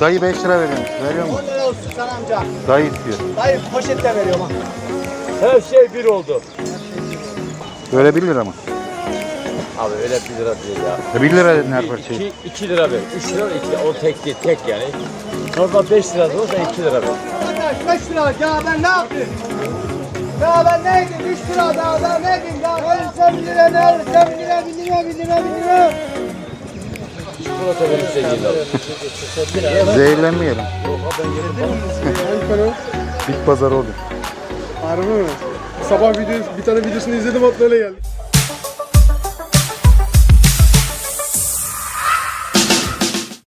Dayı 5 lira veriyorum. Veriyor 10 musun? lira olsun sana amca. Dayı istiyor. Dayı poşette veriyorum ha. Her şey bir oldu. Böyle 1 lira mı? Abi öyle 1 lira değil ya. Ya 1 lira dedin her parçayı. 2, 2 lira ver. 3 lira 2 O tek değil tek yani. Normal 5 lira olsa 2 lira ver. Arkadaş 5 lira ya ben ne yapayım? Ya ben ne edeyim? 3 lira daha daha ne edeyim? Ya verirsen 1 lira ne alırsam 1 lira 1 lira 1 lira 1 lira. Çikolata değil abi. Zehirlenmeyelim. Bit pazarı oluyor. harbi mi? Sabah video, bir tane videosunu izledim hatta öyle geldi.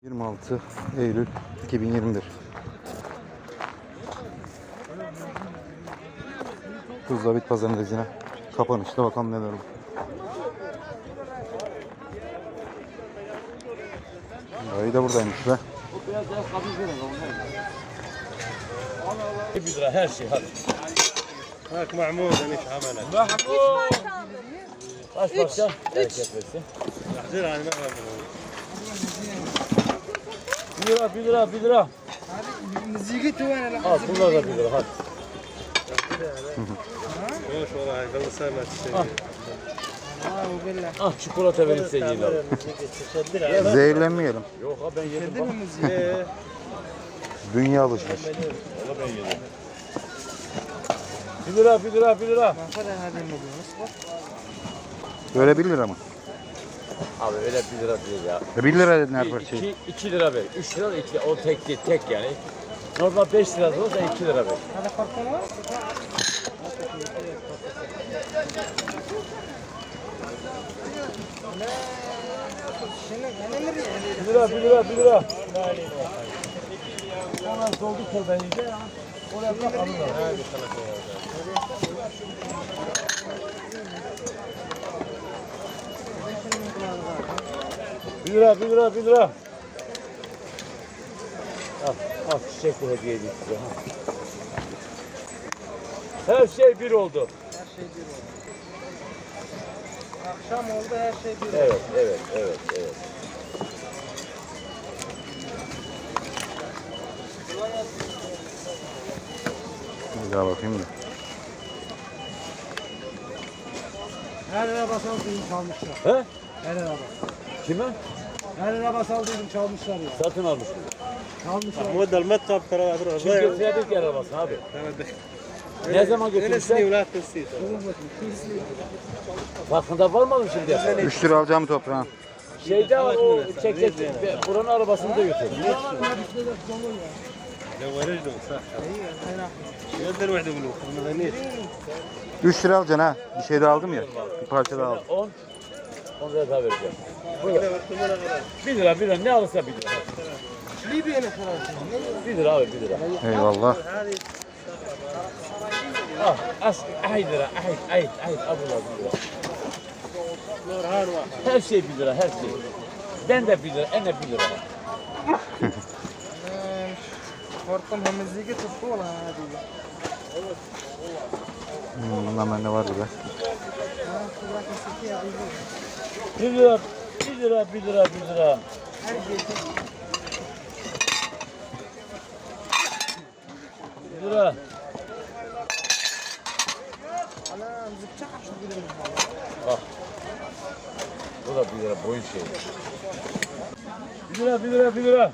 ...26 Eylül 2021. Tuzla Bit Pazarı'nın rezine kapanışta bakalım neler olur. Parayı da buradaymış be. Bir lira her şey hadi. Bak Mahmud ben Bir lira bir lira bir lira. Müziği tuvana. Bunlar da bir lira hadi. Yok şöyle kalırsa maçı. Ah çikolata verirse değil abi. Zehirlenmeyelim. Yok abi ben yedim. Dünya alışmış. 1 lira 1 lira 1 lira. Böyle 1 lira mı? Abi öyle 1 lira değil ya. Ya 1 lira dedin her parçayı. 2, 2 lira ver. 3 lira 2 O tek değil tek yani. Normal 5 lira da olsa 2 lira ver. Bir lira, bir lira, bir lira. Ondan doldu iyice ya. Oraya bırak alırlar. Bir lira, bir lira, bir lira. Al, al çiçek bu hediye edeyim size. ha. Her şey bir oldu. Akşam oldu her şey bir. Evet, evet, evet, evet. Bir daha bakayım da. Her araba saldıydım çalmışlar. He? Her araba. Kime? Her araba saldıydım çalmışlar ya. Satın almış mı? Çalmışlar. محمود المطب ترى هذا Kim getirdi ki arabasını abi? ne zaman götürürsen? Farkında varmadım şimdi. 3 lira alacağım toprağın. Şeyde var o çekecek. Buranın arabasını da götür. Üç lira alacaksın ha. Bir şey de aldım ya. Bir parça da aldım. 10 10 lira daha vereceğim. Buyur. 1 lira 1 lira ne alırsa 1 lira. 1 lira abi 1 lira. Eyvallah. Ah as ay lira ay ay ay abla 1 lira. Her şey 1 lira her şey. Ben de 1 lira ene 1 lira. Korktum hem müziği tuttu ola hadi. Hmm, bundan bende vardı be. 1 lira 1 lira 1 lira 1 lira. Her gece. 1 lira. Anam zıpça kaçtı gidelim. Bak. Da 1 lira boyun şeyi. 1 lira 1 lira 1 lira.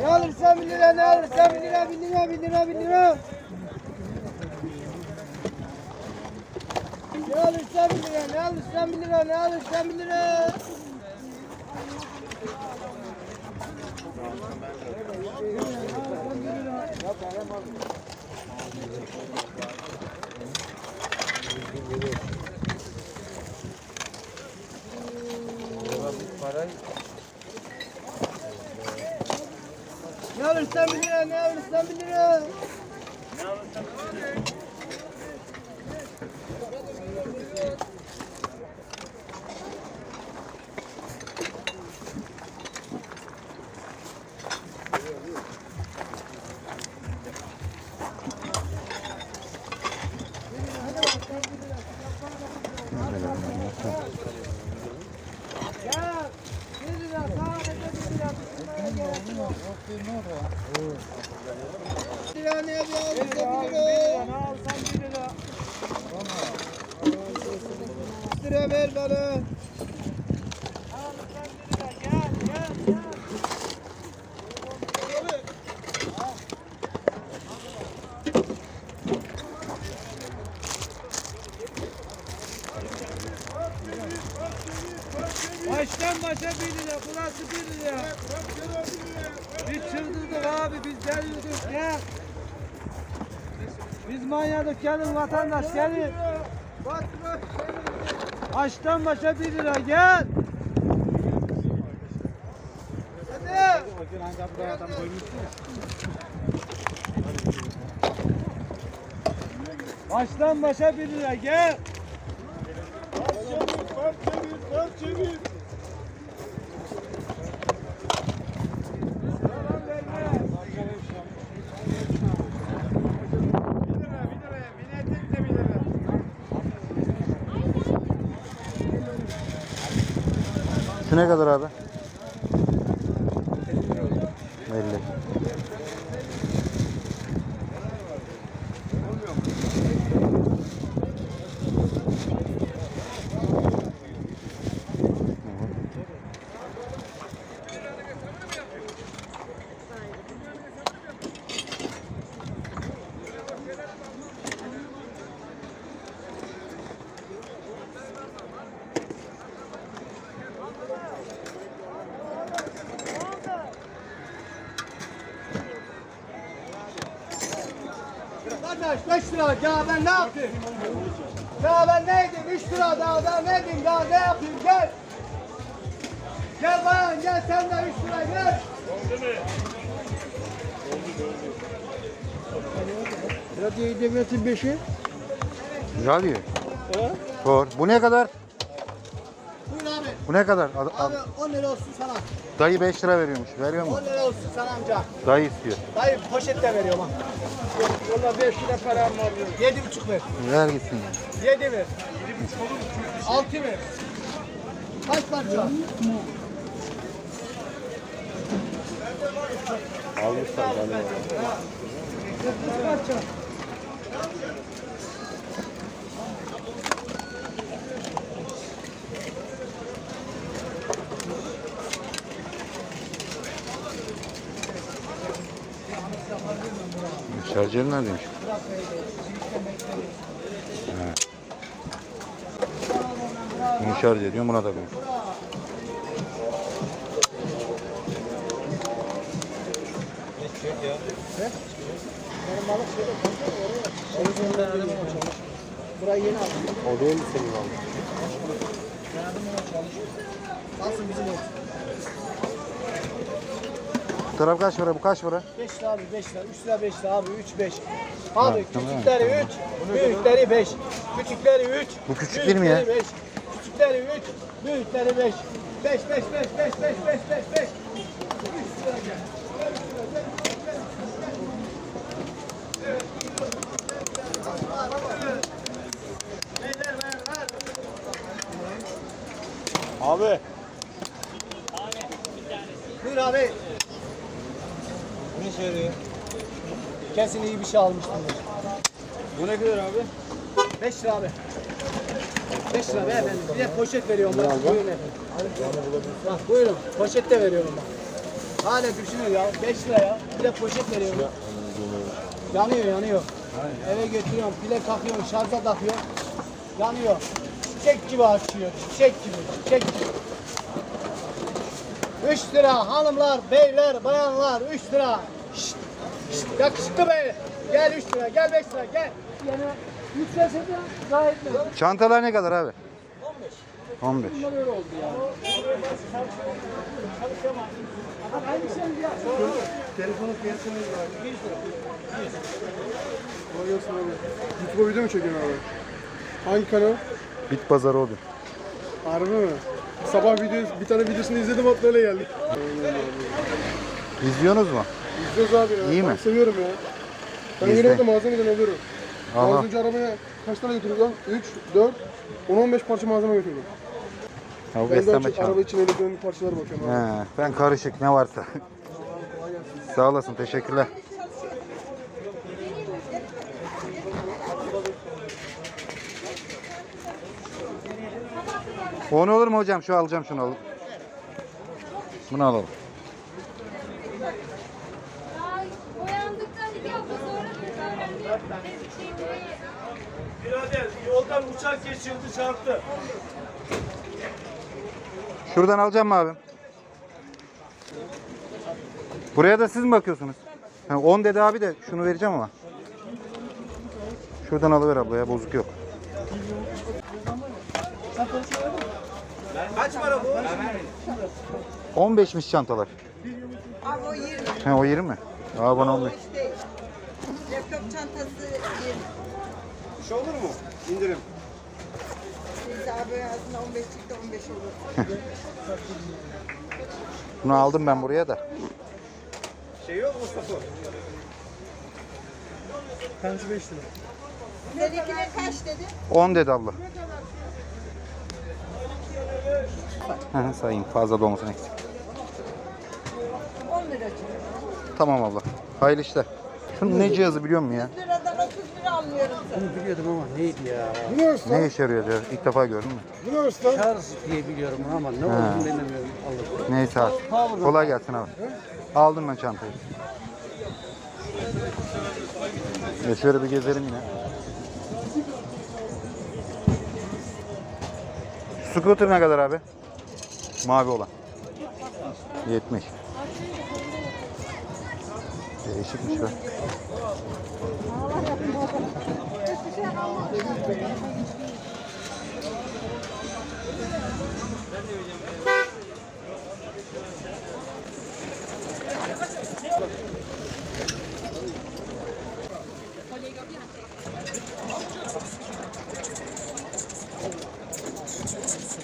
Ne alırsan 1 lira ne alırsan 1 lira 1 lira 1 lira 1 lira. Ne alırsan 1 lira ne alırsan 1 lira ne alırsan 1 lira. Ne alırsan 1 lira ne alırsan 1 lira. Ya 1 lira sağ ol. lira ne yapıyorsun? Bir lira. Bir lira ver bana. Baştan başa bir lira, burası bir lira. Biz çıldırdık abi, biz delirdik ya. Biz manyadık, gelin vatandaş gelin. Baştan başa bir lira, gel. Baştan başa bir lira, gel. Şu ne kadar abi? Lira ya ben ne yapayım? Ya ben ne edeyim? 3 lira daha daha ne edeyim daha ne yapayım gel. Gel bayan gel sen de 3 lira gel. Radyo devletin beşi. Diyor. Sor. Bu ne kadar? Bu ne kadar? Ad- ad- Abi 10 lira olsun sana. Dayı 5 lira veriyormuş. Veriyor mu? 10 lira olsun sana amca. Dayı istiyor. Dayı poşette veriyorum ha. Valla 5 lira param var. 7,5 ver. Ver gitsin ya. 7 ver. 6 ver. Kaç parça? Şarjör neredeymiş? He. Bunu şarj ediyorum buna da koyuyorum. Burayı yeni aldım. O değil senin abi. Alsın bizim olsun. Taraf kaç para? Bu kaç para? 5 lira abi 5 lira. 3 lira 5 lira abi 3 5. Abi tamam, küçükleri 3, büyükleri 5. Küçükleri 3. Bu küçük değil mi ya? 5. Küçükleri 3, büyükleri 5. 5 5 5 5 5 5 5 5. Abi. Buyur abi. Ne söylüyor? Kesin iyi bir şey almıştım. Bu ne kadar abi? 5 lira abi. 5 lira beyefendi. Bir de poşet veriyorum bak. Buyurun efendim. Bak buyurun. Poşet de veriyorum bak. Hala düşünüyor ya. 5 lira ya. Bir de poşet veriyorum. Yanıyor yanıyor. Eve götürüyorum. Pile takıyorum. Şarja takıyorum. Yanıyor. Çiçek gibi açıyor. Çiçek gibi. Çiçek gibi. 3 lira hanımlar, beyler, bayanlar 3 lira. Şşt, şşt, yakışıklı bey. Gel 3 lira, gel 5 lira, gel. Yani yükselse de gayet mi? Çantalar ne kadar abi? 15. 15. Telefonun fiyatını var. Kolay gelsin abi. YouTube'a video mu çekiyorsun abi? Hangi kanal? Bit pazarı oldu. Harbi mi? Sabah video, bir tane videosunu izledim hatta öyle geldik. İzliyorsunuz mu? İzliyoruz abi ya. İyi mi? Ben seviyorum ya. Ben İzle. genellikle mağazadan alıyorum. Aha. Az önce arabaya kaç tane götürdük lan? 3, 4, 10-15 parça malzeme götürdüm. Ha, bu Ben daha beslenme çok çanta. araba için elektronik parçalar bakıyorum abi. He, ben karışık ne varsa. Sağ olasın teşekkürler. O ne olur mu hocam? Şu alacağım şunu alalım. Bunu alalım. Birader yoldan uçak geçirdi çarptı. Şuradan alacağım mı abi? Buraya da siz mi bakıyorsunuz? Ha, 10 dedi abi de şunu vereceğim ama. Şuradan alıver abla ya bozuk yok. Kaç para bu? 15'miş çantalar. Abi o 20 He o 20 mi? Aa bana 15. işte. Laptop çantası 20. Şu olur mu? İndirim. Biz abi aslında 15 çıktı 15 olur. Bunu aldım ben buraya da. Şey yok mu Mustafa? Tanesi 5 lira. Seninkine kaç dedi? 10 dedi abla. Hı sayayım fazla da olmasın eksik. 10 lira çıktı. Tamam abla. Hayırlı işler. Şunun ne cihazı biliyor musun ya? 100 liradan 30 lira almıyorum sana. Biliyordum ama neydi ya? Bu ne işe yarıyor diyor. İlk defa gördün mü? Usta? Şarj diye biliyorum ama ne olduğunu bilmiyorum. Allah'ım. Neyse abi. Kolay gelsin abi. Aldım ben çantayı. Ya şöyle bir gezelim yine. Scooter ne kadar abi? Mavi olan. 70. Değişikmiş be.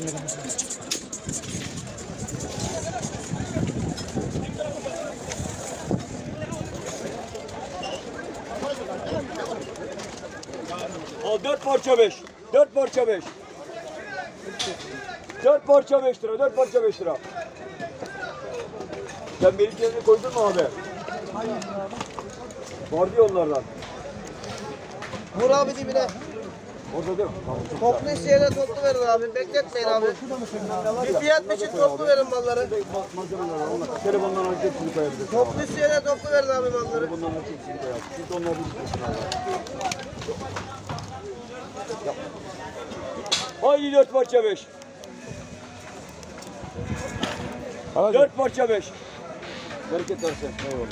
Al dört parça beş. Dört parça beş. Dört parça beş lira. Dört parça beş lira. Sen benim yerine koydun mu abi? Var diyor onlardan. Vur abi dibine. Orada değil mi? Tamam. Toplu isteyene toplu verin abi. Bekletmeyin abi. Bir fiyat biçin toplu verin malları. Ma- Malzemeler. Onlar. Telefondan hareket hepsini koyabilirsin. Toplu isteyene toplu verin abi malları. Telefondan hareket hepsini koyarsın. Siz de onları istiyorsun abi. Haydi dört parça beş. Dört parça beş. Bereket versin. Eyvallah.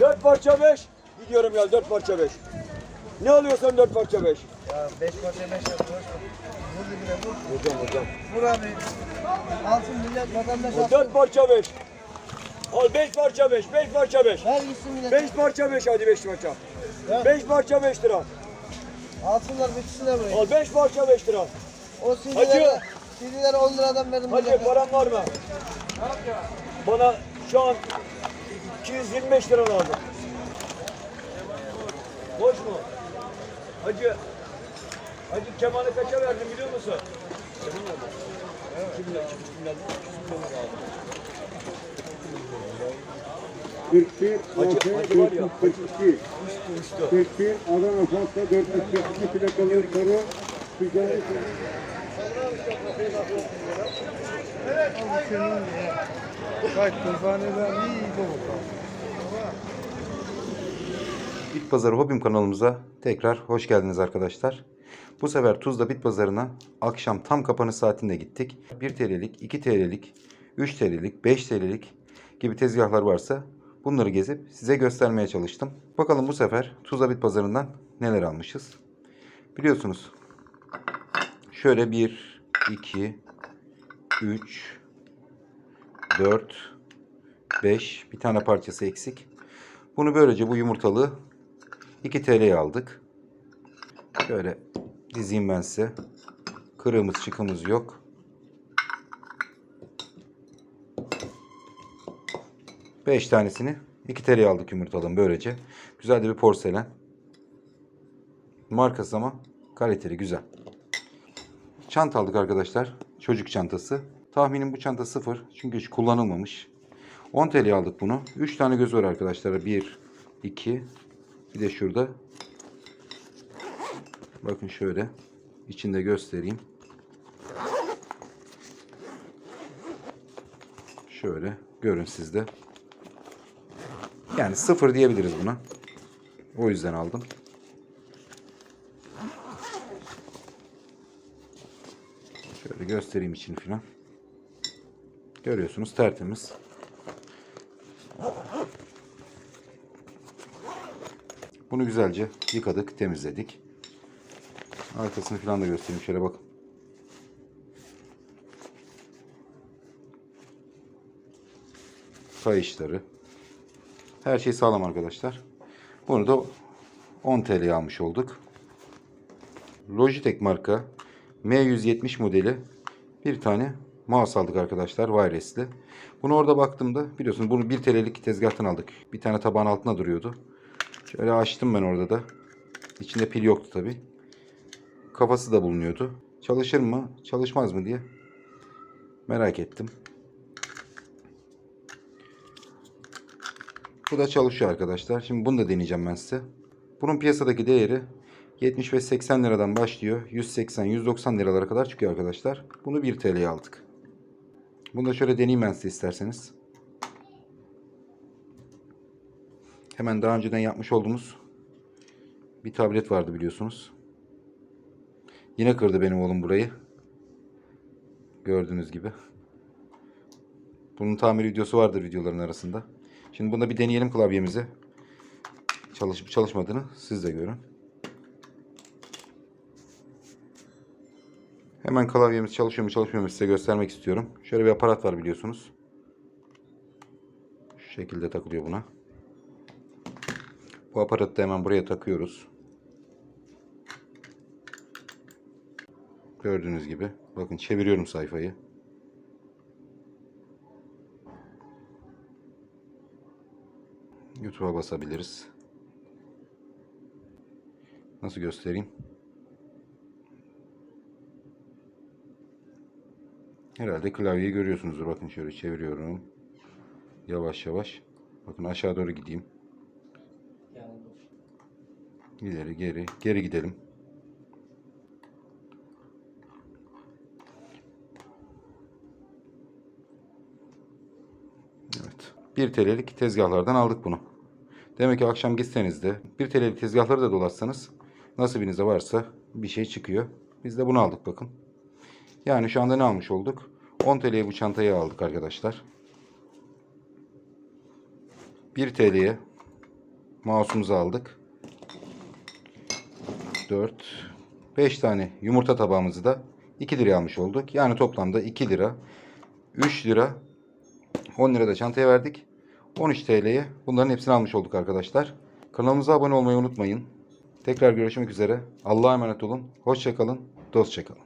Dört parça beş. Gidiyorum ya dört parça beş. Ne alıyorsan dört parça beş. Ya 5 parça 5 yapıyoruz. Vur dibine vur. Hocam hocam. Vur abi. Alsın millet vatandaş alsın. dört parça beş. Al beş parça beş. Beş parça beş. Ver gitsin millet. Beş parça beş hadi beş parça. Beş parça beş lira. Alsınlar bitsinler burayı. Al beş parça beş lira. O CD'leri, CD'leri 10 liradan verin Hacı paran var mı? Bana şu an 225 lira lazım. Boş mu? Hacı, Hacı kemanı kaça verdim biliyor musun? Keman nerede? 2 milyar, 2,5 milyar, 200 milyar aldım. 41, Hacı, hacı var ya, hacı 42, uçtu. 41, Adana Fatsa 442 plakalı soru. Ticari Bak tırfaneden iyi bu. Bit Pazarı Hobim kanalımıza tekrar hoş geldiniz arkadaşlar. Bu sefer Tuzla Bit Pazarı'na akşam tam kapanış saatinde gittik. 1 TL'lik, 2 TL'lik, 3 TL'lik, 5 TL'lik gibi tezgahlar varsa bunları gezip size göstermeye çalıştım. Bakalım bu sefer Tuzla Bit Pazarı'ndan neler almışız. Biliyorsunuz şöyle 1, 2, 3, 4, 5 bir tane parçası eksik. Bunu böylece bu yumurtalığı 2 TL'ye aldık. Şöyle dizeyim ben size. Kırığımız çıkımız yok. Beş tanesini 2 TL'ye aldık yumurtalığın böylece. Güzel de bir porselen. Markası ama kaliteli güzel. Çanta aldık arkadaşlar. Çocuk çantası. Tahminim bu çanta sıfır. Çünkü hiç kullanılmamış. 10 TL aldık bunu. 3 tane göz var arkadaşlar. 1, 2, bir de şurada. Bakın şöyle. İçinde göstereyim. Şöyle görün siz de. Yani sıfır diyebiliriz buna. O yüzden aldım. Şöyle göstereyim içini falan. Görüyorsunuz tertemiz. Bunu güzelce yıkadık, temizledik. Arkasını falan da göstereyim. Şöyle bakın. Kayışları. Her şey sağlam arkadaşlar. Bunu da 10 TL'ye almış olduk. Logitech marka M170 modeli bir tane mouse aldık arkadaşlar wireless'li. Bunu orada baktığımda biliyorsunuz bunu 1 TL'lik tezgahtan aldık. Bir tane tabağın altına duruyordu. Şöyle açtım ben orada da. İçinde pil yoktu tabi. Kafası da bulunuyordu. Çalışır mı, çalışmaz mı diye merak ettim. Bu da çalışıyor arkadaşlar. Şimdi bunu da deneyeceğim ben size. Bunun piyasadaki değeri 70 ve 80 liradan başlıyor. 180-190 liralara kadar çıkıyor arkadaşlar. Bunu 1 TL'ye aldık. Bunu da şöyle deneyeyim ben size isterseniz. Hemen daha önceden yapmış olduğumuz bir tablet vardı biliyorsunuz. Yine kırdı benim oğlum burayı. Gördüğünüz gibi. Bunun tamir videosu vardır videoların arasında. Şimdi bunda bir deneyelim klavyemizi. Çalışıp çalışmadığını siz de görün. Hemen klavyemiz çalışıyor mu çalışmıyor mu size göstermek istiyorum. Şöyle bir aparat var biliyorsunuz. Şu şekilde takılıyor buna. Bu aparatı da hemen buraya takıyoruz. Gördüğünüz gibi. Bakın çeviriyorum sayfayı. YouTube'a basabiliriz. Nasıl göstereyim? Herhalde klavyeyi görüyorsunuzdur. Bakın şöyle çeviriyorum. Yavaş yavaş. Bakın aşağı doğru gideyim. İleri geri. Geri gidelim. Evet. 1 TL'lik tezgahlardan aldık bunu. Demek ki akşam gitseniz de 1 TL'lik tezgahları da dolaşsanız nasibinizde varsa bir şey çıkıyor. Biz de bunu aldık bakın. Yani şu anda ne almış olduk? 10 TL'ye bu çantayı aldık arkadaşlar. 1 TL'ye mouse'umuzu aldık. 4 5 tane yumurta tabağımızı da 2 liraya almış olduk. Yani toplamda 2 lira 3 lira 10 lira da çantaya verdik. 13 TL'ye bunların hepsini almış olduk arkadaşlar. Kanalımıza abone olmayı unutmayın. Tekrar görüşmek üzere. Allah'a emanet olun. Hoşçakalın. Dostçakalın.